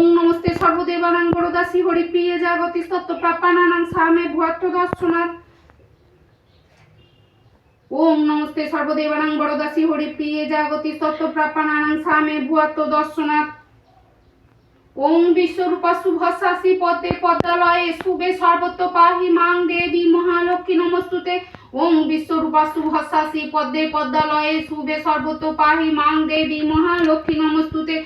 ওম নমস্তে সর্বদেবানাং বরদাসি হরিপ্রিয়ে জাগতি তত্ত্ব প্রাপানানাং সামে ভুয়াত্ম দর্শনাথ ওম নমস্তে সর্বদেবানাং বরদাসি হরিপ্রিয়ে জাগতি তত্ত্ব প্রাপানানাং সামে ভুয়াত্ম দর্শনাথ ওম বিশ্বরূপা শুভশ্বাসী পদ্মে পদ্মালয়ে শুভে সর্বত্র পাহি মাং দেবী মহালক্ষ্মী নমস্তুতে। ওম বিশ্বরূপা শুভশ্বাসী পদ্মে পদ্মালয়ে শুভে সর্বত্র পাহি মাং দেবী মহালক্ষ্মী নমস্তুতে।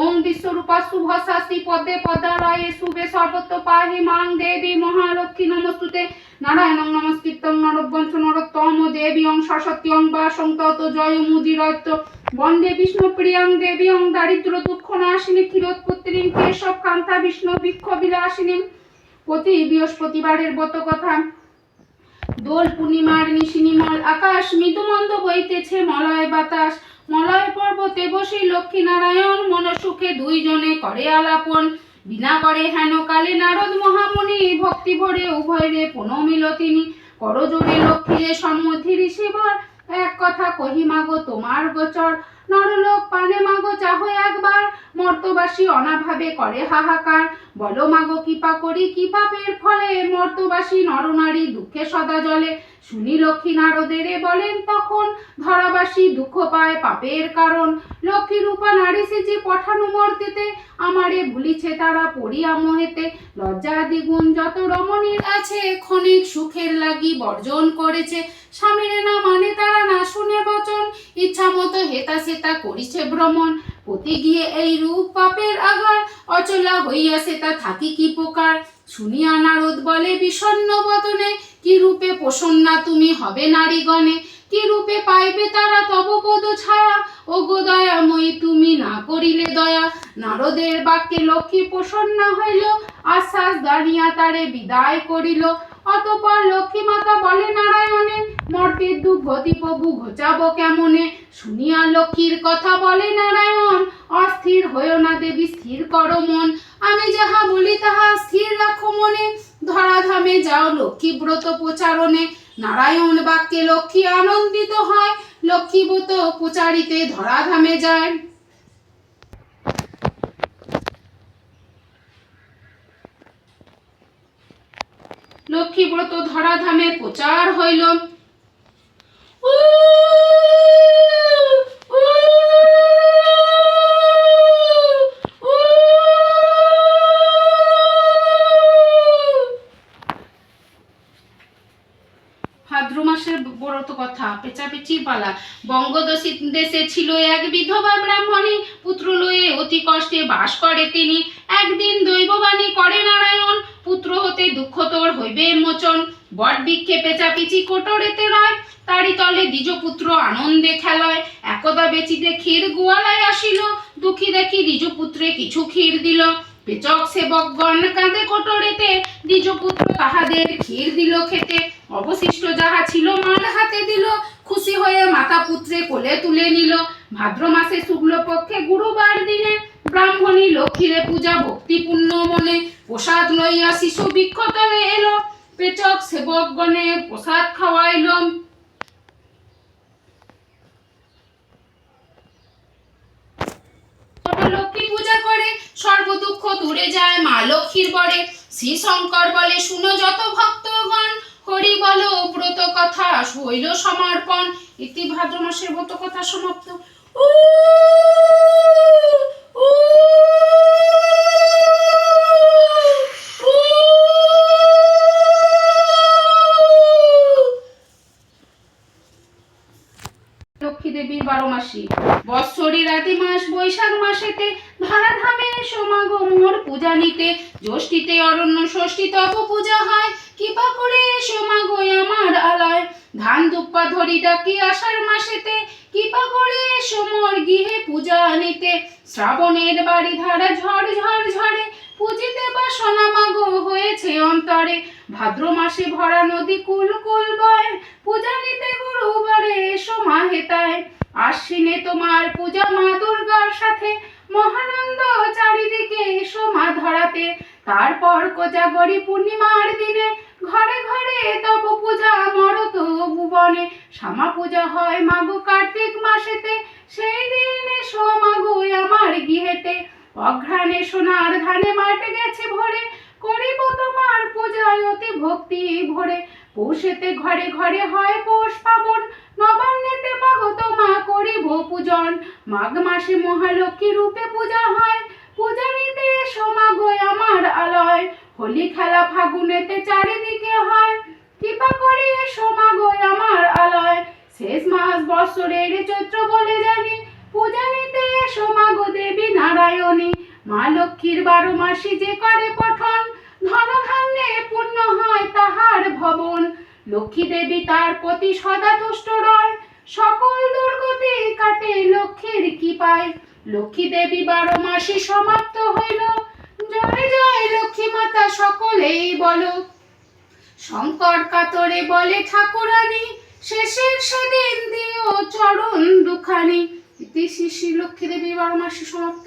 ওম বিশ্বরূপা শুভশ্বাসী পদ্মে পদ্মালয়ে শুভে সর্বত্র পাহি মাং দেবী মহালক্ষ্মী নমস্তুতে। নারায়ণং নমস্কৃতং নরবঞ্চ নরোত্তম দেবী অং সরস্বতী অং বা সংতত জয় মুদিরত্ব বন্দে বিষ্ণু প্রিয়ং দেবী অং দারিদ্র দুঃখ নাশিনী ক্ষীরোৎপত্তির কেশব কান্তা বিষ্ণু বৃক্ষ বিলাসিনী। প্রতি বৃহস্পতিবারের ব্রত কথা। দোল পূর্ণিমার নিশি নিমল আকাশ মৃদুমন্দ বইতেছে মলয় বাতাস। মলয় পর্বতে বসে লক্ষ্মী নারায়ণ মন সুখে দুইজনে করে আলাপন। বিনা করে হেন কালে নারদ মহামুনি ভক্তি ভরে উভয় রে প্রণমিল তিনি। করজোড়ে লক্ষ্মীরে সম্মতি ঋষিবর, এক কথা কহি, মাগো, তোমার গোচর। নরলোক পানে, মাগো, চাহো একবার। মর্তবাসী অনাভাবে করে হাহাকার। বলো, মাগো, কৃপা করি কি পাপের ফলে মর্তবাসী নরনারী দুঃখে সদা জলে শুনি লক্ষ্মী নারদেরে বলেন তখন। ধরাবাসী দুঃখ পায় পাপের কারণ। লক্ষ্মী রূপা নারী সেজে পঠানো মর্তেতে, আমারে ভুলিছে তারা পড়িয়া মোহেতে লজ্জা দ্বিগুণ যত রমণীর আছে, ক্ষণিক সুখের লাগি বর্জন করেছে। স্বামীরে না মানে তারা না শুনে বচন। ইচ্ছা মতো হেতা সেতা করিছে ভ্রমণ। পতি গিয়ে এই রূপ পাপের আঘার অচলা হইয়া সেতা থাকি কি প্রকার? শুনিয়া নারদ বলে, বিষণ্ণ বদনে কি রূপে প্রসন্না তুমি হবে নারীগণে? কি রূপে পাইবে তারা তব পদ ছায়া? ও গো দয়াময়ী, তুমি না করিলে দয়া। নারদের বাক্যে লক্ষ্মী প্রসন্না হইল, আশ্বাস দাঁড়িয়া তারে বিদায় করিল। অতপর লক্ষ্মী মাতা বলে, নারায়ণে মর্তের দুর্গতি প্রভু ঘোচাবো কেমনে? শুনিয়া লক্ষ্মীর কথা বলে, নারায়ণ, অস্থির হয়েও না দেবী, স্থির করো মন। আমি যাহা বলি, তাহা স্থির রাখো মনে। ধরাধামে যাও লক্ষ্মী ব্রত প্রচারণে। নারায়ণ বাক্যে লক্ষ্মী আনন্দিত হয়। লক্ষ্মী ব্রত প্রচারিতে ধরাধামে যায়। লক্ষ্মী ব্রত ধরাধামে প্রচার হইল। ভাদ্র মাসের ব্রত কথা, পেঁচাপেচি পালা বঙ্গদেশে দেশে ছিল এক বিধবা অতি কষ্টে বাস করে তিনি একদিন দৈববাণী করে নারায়ণ পুত্র হতে দুঃখ তোর হইবে মোচন। বট বৃক্ষে পেঁচাপিচি কোটরেতে রয় তারি তলে দ্বিজ পুত্র আনন্দে খেলয়। একদা বেচিতে ক্ষীর গোয়ালায় আসিল। দুঃখী দেখি দ্বিজ পুত্রে কিছু ক্ষীর দিল। পেচক সেবকগণ কাঁদে কোটরেতে। দ্বিজ পুত্র তাহাদের ক্ষীর দিল খেতে। অবশিষ্ট যাহা ছিল মাল হাতে দিল। খুশি হয়ে মাতা পুত্রে কোলে তুলে নিল। ভাদ্র মাসে শুক্লপক্ষে গুরুবার দিনে ব্রাহ্মণী লক্ষ্মীরে পূজা ভক্তিপূর্ণ মনে প্রসাদ লইয়া শিশু বৃক্ষতলে এলো। পেচক সেবকগণে প্রসাদ খাওয়াইল। লক্ষ্মী পূজা করে সর্ব দুঃখ দূরে যায় মা লক্ষ্মীর পরে শ্রী শঙ্কর বলে শুনো যত ভক্তগণ হরি বলো ব্রত কথা হইল সমর্পণ। ইতি ভাদ্র মাসের ব্রত কথা সমাপ্ত। উ, ষষ্ঠী তপ পূজা হয়। কৃপা করে সমাগো আমার আলয়। ধান দুপ্পা ধরি ডাকি আষাঢ় মাসেতে। কৃপা করে সমর গৃহে পূজা নিতে। শ্রাবণের বাড়ি ধারা ঝড় ঝড় ঝড়ে। পুজিতে বা সোনামাগো হয়েছে অন্তরে। ভাদ্র মাসে ভরা নদী কুল কুল বয়। পূজা নিতে গুরুবারে এসো মা হেতায় আশ্বিনে তোমার পূজা মা দুর্গার সাথে। মহানন্দ চারিদিকে এসো মা ধরাতে। তারপর কোজাগরি পূর্ণিমার দিনে ঘরে ঘরে তব পূজা মরত ভুবনে শ্যামা পূজা হয় মাগো কার্তিক মাসেতে, সেই দিন এসো মাগো আমার গৃহেতে। অঘ্রাণে সোনার ধানে মাঠে গেছে ভরে, করিব তোমার পূজায় অতি ভক্তি ভরে। পৌষেতে ঘরে ঘরে হয় পৌষ পাবন, নবান্নেতে মাগো তোমা করিব পূজন। মাঘ মাসে মহালক্ষ্মী রূপে পূজা হয় পূজা নিতে সমাগো আমার আলয়। হোলি খেলা ফাগুনেতে চারিদিকে হয়। কৃপা করে সমাগো আমার আলয়। শেষ মাস বৎসরের চৈত্র বলে জানি। পূজা নিতে সমাগো দেবী নারায়ণী। মা লক্ষ্মীর বারো মাসি যে করে পঠন ধন ধান্যে পূর্ণ হয় তাহার ভবন। লক্ষ্মী দেবী তার প্রতি সদা তুষ্ট রয়। সকল দুর্গতি কাটে লক্ষ্মীর কি পায় লক্ষ্মী দেবী বারো মাসে সমাপ্ত হইল। জয় জয় লক্ষ্মী মাতা সকলেই বলো। শঙ্কর কাতরে বলে, ঠাকুরানী, শেষের সেদিন দিও চরণ দুখানি। ইতি শ্রী শ্রী লক্ষ্মী দেবী বারো মাসে সমাপ্ত।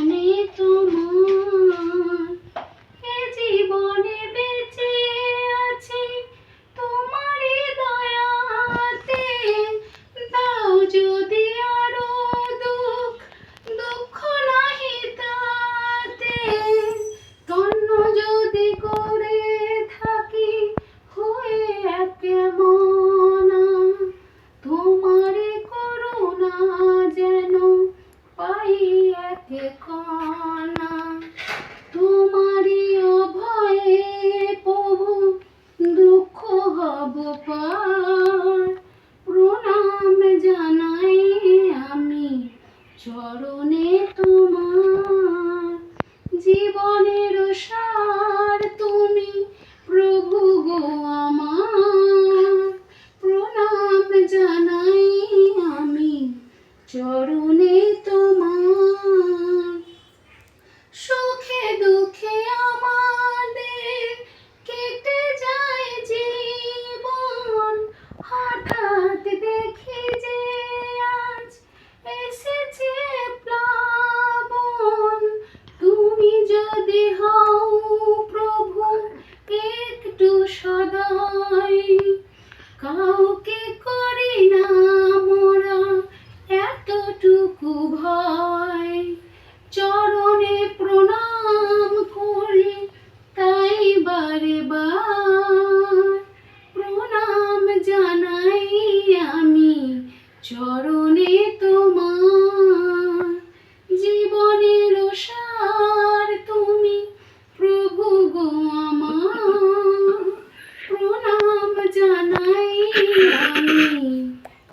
চরণে তোমার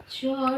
求若